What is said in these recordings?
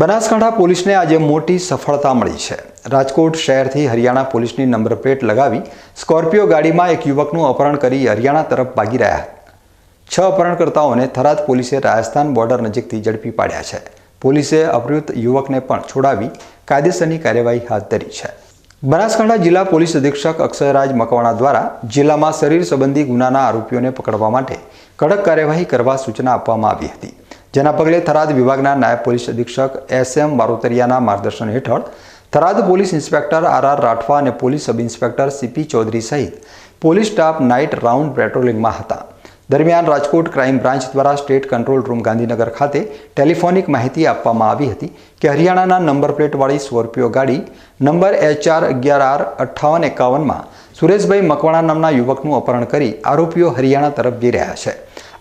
બનાસકાંઠા પોલીસને આજે મોટી સફળતા મળી છે. રાજકોટ શહેરથી હરિયાણા પોલીસની નંબર પ્લેટ લગાવી સ્કોર્પિયો ગાડીમાં એક યુવકનું અપહરણ કરી હરિયાણા તરફ ભાગી રહ્યા. છ અપહરણકર્તાઓને થરાદ પોલીસે રાજસ્થાન બોર્ડર નજીકથી ઝડપી પાડ્યા છે. પોલીસે અપહૃત યુવકને પણ છોડાવી કાયદેસરની કાર્યવાહી હાથ ધરી છે. બનાસકાંઠા જિલ્લા પોલીસ અધિક્ષક અક્ષયરાજ મકવાણા દ્વારા જિલ્લામાં શરીર સંબંધી ગુનાના આરોપીઓને પકડવા માટે કડક કાર્યવાહી કરવા સૂચના આપવામાં આવી હતી. જેના પગલે થરાદ વિભાગના નાયબ પોલીસ અધિક્ષક એસ એમ બારોતરિયાના માર્ગદર્શન હેઠળ Tharad police inspector R R Rathwa અને police sub inspector CP Chaudhary Chaudhary police staff night round પેટ્રોલિંગમાં હતા. દરમિયાન રાજકોટ ક્રાઇમ બ્રાન્ચ દ્વારા સ્ટેટ કંટ્રોલ રૂમ ગાંધીનગર ખાતે ટેલિફોનિક માહિતી આપવામાં આવી હતી કે હરિયાણાના નંબર પ્લેટવાળી સ્કોર્પિયો ગાડી નંબર એચઆર અગિયાર આર અઠ્ઠાવન એકાવનમાં સુરેશભાઈ મકવાણા નામના યુવકનું અપહરણ કરી આરોપીઓ હરિયાણા તરફ જઈ રહ્યા છે.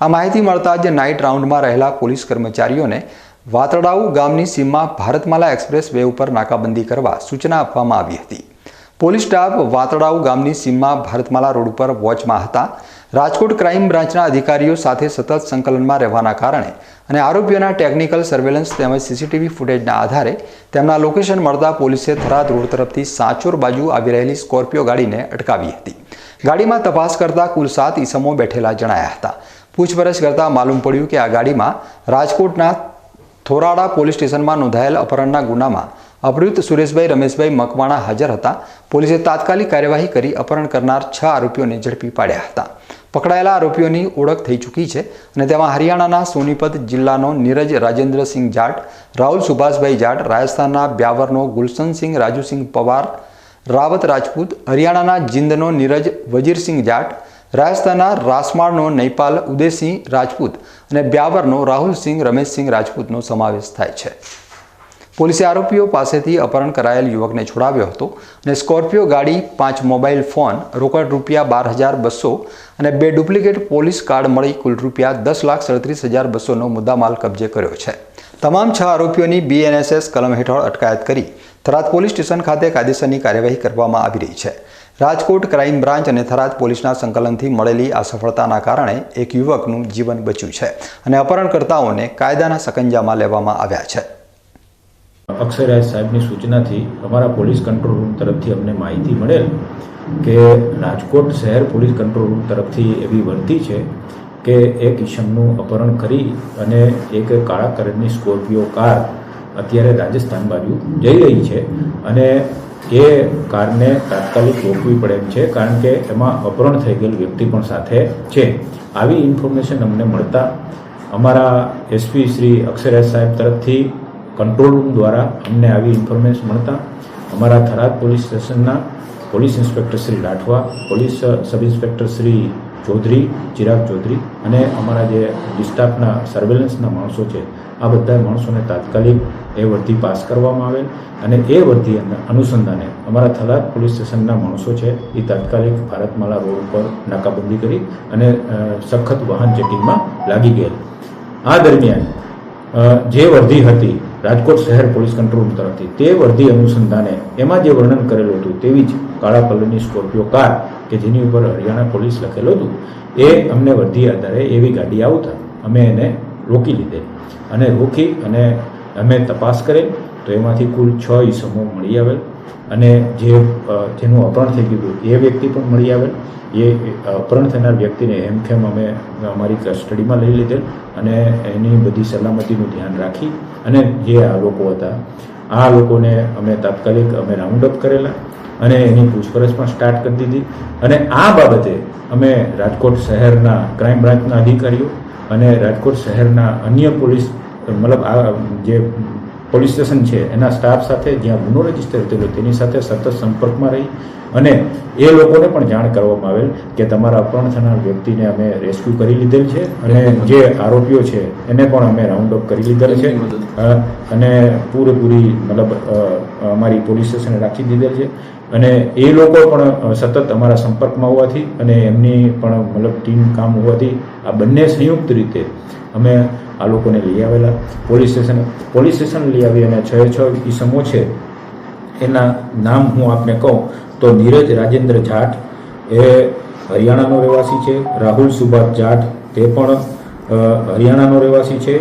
આ માહિતી મળતા જ નાઇટ રાઉન્ડમાં રહેલા પોલીસ કર્મચારીઓને વાતડાઉ ગામની સીમમાં ભારતમાલા એક્સપ્રેસ વે ઉપર નાકાબંધી કરવા સૂચના આપવામાં આવી હતી. પોલીસ સ્ટાફ વાતડાઉ ગામની સીમમાં ભારતમાલા રોડ ઉપર વોચમાં હતા. રાજકોટ ક્રાઇમ બ્રાન્ચના અધિકારીઓ સાથે સતત સંકલનમાં રહેવાના કારણે અને આરોપીઓના ટેકનિકલ સર્વેલન્સ તેમજ સીસીટીવી ફૂટેજના આધારે તેમના લોકેશન મળતા પોલીસે થરાદ રોડ તરફથી સાચોર બાજુ આવી રહેલી સ્કોર્પિયો ગાડીને અટકાવી હતી. ગાડીમાં તપાસ કરતા કુલ સાત ઈસમો બેઠેલા જણાયા હતા. પૂછપરછ કરતાં માલુમ પડ્યું કે આ ગાડીમાં રાજકોટના થોરાડા પોલીસ સ્ટેશનમાં નોંધાયેલ અપહરણના ગુનામાં અપહૃત સુરેશભાઈ, રમેશભાઈ મકવાણા હાજર હતા. પોલીસે તાત્કાલિક કાર્યવાહી કરી અપહરણ કરનાર છ આરોપીઓને ઝડપી પાડ્યા હતા. પકડાયેલા આરોપીઓની ઓળખ થઈ ચૂકી છે અને તેમાં હરિયાણાના સોનીપત જિલ્લાનો નીરજ રાજેન્દ્રસિંહ જાટ, રાહુલ સુભાષભાઈ જાટ, રાજસ્થાનના બ્યાવરનો ગુલશનસિંહ, રાજુસિંહ પવાર, રાવત રાજપૂત, હરિયાણાના જિંદનો નીરજ વજીરસિંહ જાટ રાજસ્થાનના રાસમાળનો નૈપાલ ઉદયસિંહ રાજપૂત અને બ્યાવરનો રાહુલસિંહ રમેશસિંહ રાજપૂતનો સમાવેશ થાય છે. પોલીસે આરોપીઓ પાસેથી અપહરણ કરાયેલ યુવકને છોડાવ્યો હતો અને સ્કોર્પિયો ગાડી, પાંચ મોબાઈલ ફોન, રોકડ રૂપિયા બાર હજાર બસો અને બે ડુપ્લિકેટ પોલીસ કાર્ડ મળી કુલ રૂપિયા દસ લાખ સડત્રીસ હજાર બસોનો મુદ્દામાલ કબજે કર્યો છે. તમામ છ આરોપીઓની બીએનએસએસ કલમ હેઠળ અટકાયત કરી થરાદ પોલીસ સ્ટેશન ખાતે કાયદેસરની કાર્યવાહી કરવામાં આવી રહી છે. રાજકોટ ક્રાઇમ બ્રાન્ચ અને થરાદ પોલીસના સંકલનથી મળેલી આ સફળતાના કારણે એક યુવકનું જીવન બચ્યું છે અને અપહરણકર્તાઓને કાયદાના સકંજામાં લેવામાં આવ્યા છે. અક્ષયરાજ સાહેબની સૂચનાથી અમારા પોલીસ કંટ્રોલ રૂમ તરફથી અમને માહિતી મળેલ કે રાજકોટ શહેર પોલીસ કંટ્રોલ રૂમ તરફથી એવી વર્તી છે કે એક ઈશમનું અપહરણ કરી અને એક કાળા કલરની સ્કોર્પિયો કાર અત્યારે રાજસ્થાન બાજુ જઈ રહી છે અને એ કારને તાત્કાલિક રોકવી પડે એમ છે, કારણ કે એમાં અપહરણ થઈ ગયેલ વ્યક્તિ પણ સાથે છે. આવી ઇન્ફોર્મેશન અમને મળતા અમારા એસપી શ્રી અક્ષયરાજ સાહેબ તરફથી કંટ્રોલ રૂમ દ્વારા અમને આવી ઇન્ફોર્મેશન મળતા. અમારા થરાદ પોલીસ સ્ટેશનના police inspector Shri Rathwa, police sub inspector Shri Chaudhary, Chirag Chaudhary અને અમારા જે ડિસ્ટાફના સર્વેલન્સના માણસો છે, આ બધા માણસોને તાત્કાલિક એ વર્ધી પાસ કરવામાં આવેલ અને એ વર્ધી અનુસંધાને અમારા થલાદ પોલીસ સ્ટેશનના માણસો છે, એ તાત્કાલિક ભારતમાલા રોડ ઉપર નાકાબંધી કરી અને સખત વાહન ચેકિંગમાં લાગી ગયેલ. આ દરમિયાન જે વર્ધી હતી, રાજકોટ શહેર પોલીસ કંટ્રોલ તરફથી, તે વર્ધી અનુસંધાને એમાં જે વર્ણન કરેલું હતું તેવી જ કાળા કલરની સ્કોર્પિયો કાર કે જેની ઉપર હરિયાણા પોલીસ લખેલું હતું, એ અમને વધી આધારે એવી ગાડી આવતા. અમે એને રોકી લીધે. અને રોકી અને અમે તપાસ કરી તો એમાંથી કુલ છ ઈસમો મળી આવેલ. અને જે જેનું અપહરણ થઈ ગયું એ વ્યક્તિ પણ મળી આવેલ. એ, અપહરણ થનાર વ્યક્તિને હેમખેમ અમે, અમારી કસ્ટડીમાં લઈ લીધેલ. અને એની બધી સલામતીનું ધ્યાન રાખી અને જે આ લોકો હતા આ લોકોને અમે તાત્કાલિક અમે રાઉન્ડ કરેલા અને એની પૂછપરછ પણ સ્ટાર્ટ કરી દીધી. અને આ બાબતે અમે રાજકોટ શહેરના ક્રાઇમ બ્રાન્ચના અધિકારીઓ અને રાજકોટ શહેરના અન્ય પોલીસ, મતલબ આ જે પોલીસ સ્ટેશન છે, એના સ્ટાફ સાથે જ્યાં ગુનો રજિસ્ટર થયેલો, તેની સાથે સતત સંપર્કમાં રહી. અને એ લોકોને પણ જાણ કરવામાં આવેલ કે તમારા અપહરણ થનાર વ્યક્તિને અમે રેસ્ક્યુ કરી લીધેલ છે અને જે આરોપીઓ છે એને પણ અમે રાઉન્ડ અપ કરી લીધેલ છે. અને પૂરેપૂરી મતલબ અમારી પોલીસ સ્ટેશને રાખી દીધેલ છે. અને એ લોકો પણ સતત અમારા સંપર્કમાં હોવાથી અને એમની પણ મતલબ ટીમ કામ હોવાથી આ બંને સંયુક્ત રીતે અમે આ લોકોને લઈ આવેલા. પોલીસ સ્ટેશન પોલીસ સ્ટેશન લઈ આવી અને છ છ ઈસમો છે એના નામ હું આપને કહું. તો નીરજ રાજેન્દ્ર જાટ એ હરિયાણાનો રહેવાસી છે, રાહુલ સુભાષ જાટ તે પણ હરિયાણાનો રહેવાસી છે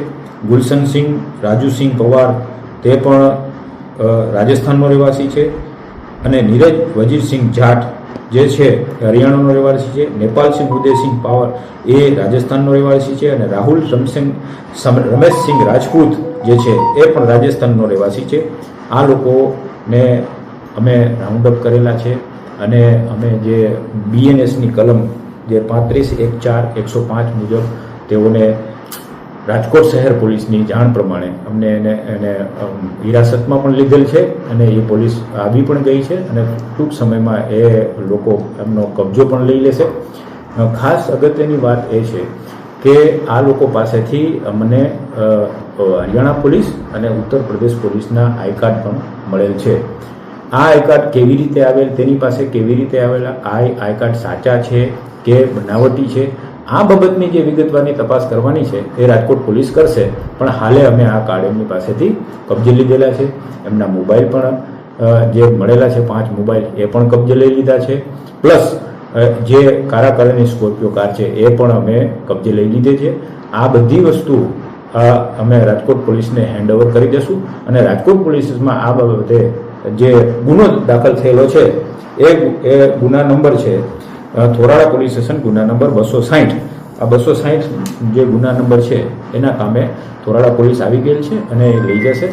ગુલશનસિંહ રાજુસિંહ પવાર તે પણ રાજસ્થાનનો રહેવાસી છે અને નીરજ વજીરસિંહ જાટ જે છે, હરિયાણાનો રહેવાસી છે નેપાલસિંહ ઉદયસિંહ પાવર એ રાજસ્થાનનો રહેવાસી છે અને રાહુલ રમસિંહ રમેશસિંહ રાજપૂત જે છે, એ પણ રાજસ્થાનનો રહેવાસી છે. આ લોકોને અમે રાઉન્ડ અપ કરેલા છે અને અમે જે બીએનએસની કલમ જે પાંત્રીસ એક ચાર એકસો પાંચ મુજબ તેઓને રાજકોટ શહેર પોલીસની જાણ પ્રમાણે અમને એને એને હિરાસતમાં પણ લીધેલ છે અને એ પોલીસ આવી પણ ગઈ છે અને ટૂંક સમયમાં એ લોકો એમનો કબજો પણ લઈ લેશે. ખાસ અગત્યની વાત એ છે કે આ લોકો પાસેથી અમને હરિયાણા પોલીસ અને ઉત્તર પ્રદેશ પોલીસના આઈ કાર્ડ પણ મળેલ છે. આ આઈ કાર્ડ કેવી રીતે આવેલ, તેની પાસે કેવી રીતે આવેલા, આ આઈ કાર્ડ સાચા છે કે બનાવટી છે, આ બાબતની જે વિગતવારની તપાસ કરવાની છે એ રાજકોટ પોલીસ કરશે. પણ હાલે અમે આ કાર્ડ એમની પાસેથી કબજે લીધેલા છે. એમના મોબાઈલ પણ જે મળેલા છે, પાંચ મોબાઈલ, એ પણ કબજે લઈ લીધા છે. પ્લસ જે કારા કલરની સ્કોર્પિયો કાર છે, એ પણ અમે કબજે લઈ લીધી છે. આ બધી વસ્તુ અમે રાજકોટ પોલીસને હેન્ડઓવર કરી દઈશું અને રાજકોટ પોલીસમાં આ બાબતે જે ગુનો દાખલ થયેલો છે, એ એ ગુના નંબર છે થોરાળા પોલીસ સ્ટેશન ગુના નંબર બસો સાહીઠ આ બસો સાહીઠ જે ગુના નંબર છે, એના કામે થોરાળા પોલીસ આવી ગયેલ છે અને લઈ જશે.